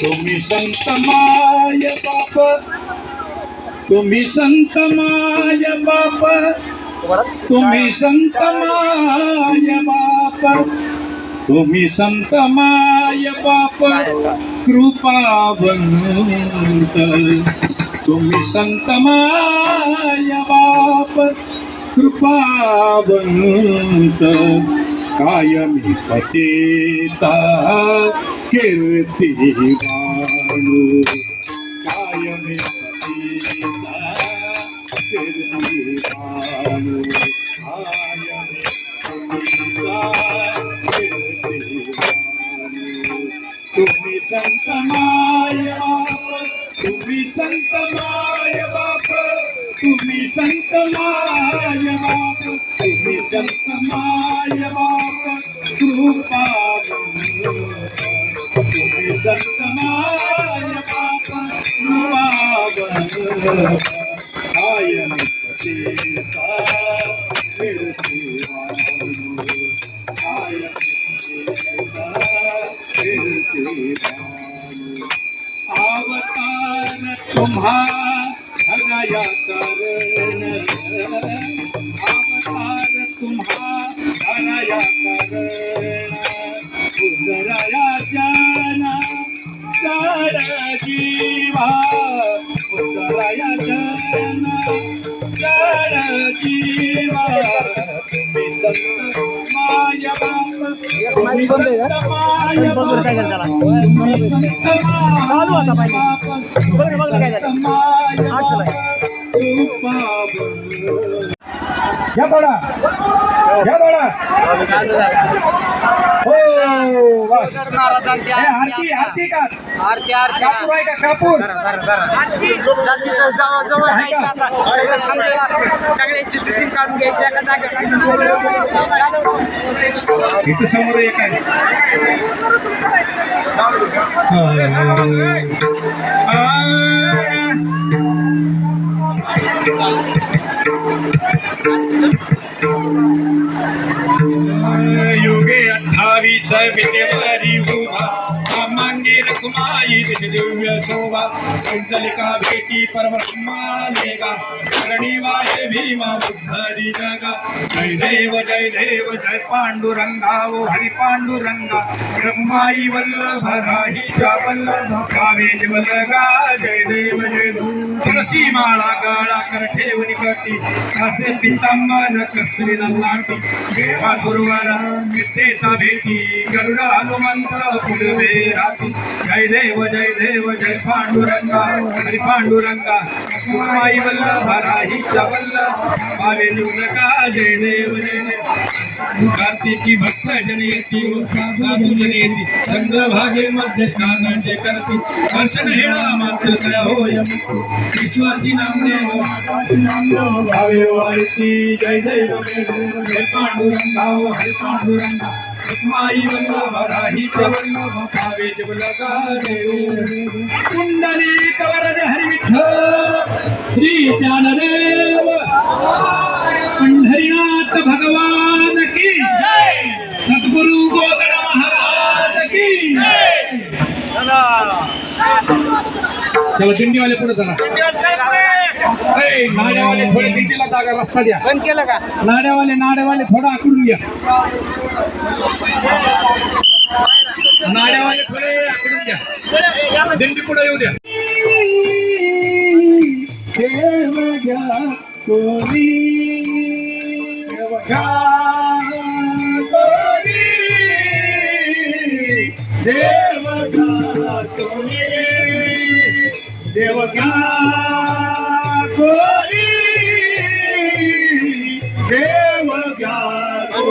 तुम्ही संत माय बाप तुम्ही संत माय बाप तुम्ही संत माय बाप. तुम्ही संत माय बाप. कृपावंत तुम्ही संत माय बाप. कृपावंत कायमी पतेता कीर्ती वाणू कायमी पतेता. तुम्ही संत माय बाप तुम्ही संत माय बाप तुम्ही संत माय बाप तुम्ही संत माय बाप कृपा तुम्ही संत माय बाप कृपा अवतार तुम्हा धनया करण अवतार तुम्हा धनया करण उदरया जन जड जीवा उदरया जीवा। तुम्ही संत माय बाप तुम्ही संत माय बाप तुम्ही संत चालू आता माय पाहिजे. बाप बघ ना, बघ ना काय झालं. आठ झालं. या बाळा या बाळा. हो बस. महाराजांची हे आरती आरती का? आरती आरती. कापूर आहे का? कापूर तिथं जवळ जवळ आहे का? जायचं आता. सगळं थांबलेलं असतं. सगळ्यांची काढून घ्यायची एका जागेत इथं समोर एक आहे. युगे Jai Vijay शोभा अंजलिका लेगा परब्रह्मानेगा प्रणिवाय भीमा बुद्धरी जगा जय देव जय देव जय पांडुरंगा ओ हरि पांडुरंगा। ब्रह्माई वल्लभ राहीच्या वल्लभ कावेज वल्लगा। जय देव जय धू तुळशी माळा गळा कर ठेवणी कटी असे पितांबर कसरी लाटी देवा गुरुवारा नित्येचा भेटी। गरुडा हनुमंत पुढवे राती। जय देव जय देव जय पांडुरंगा। हरी पांडुरंगा माई वल्लभ राहीच्या वल्लभ भावे नका जय देव जय देव कार्तिकी भक्त जन येती चंद्रभागे मध्य स्नानांचे करती दर्शन हेळा मात्र तया होय विश्वासी नामदेव आकाशी नामदेव भावे वाळती जय जय पांडुरंगा हरी पांडुरंगा हो, माई वल्लभ राही वल्लभ भावे कुंडली कवरज हरी विठ्ठल श्री ज्ञानदेव पंढरीनाथ भगवान की सद्गुरु गोदड महाराज की चला दिंडीवाले पुढे चला नाड्यावाले थोडे दिंडीला जागा रस्ता द्या. बंद केलं का? नाड्यावाले नाड्यावाले थोडा आकडून घ्या. नाड्यावाले थोडे आकडून घ्या. दिंडी पुढे येऊ द्या. देव घ्या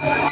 कायम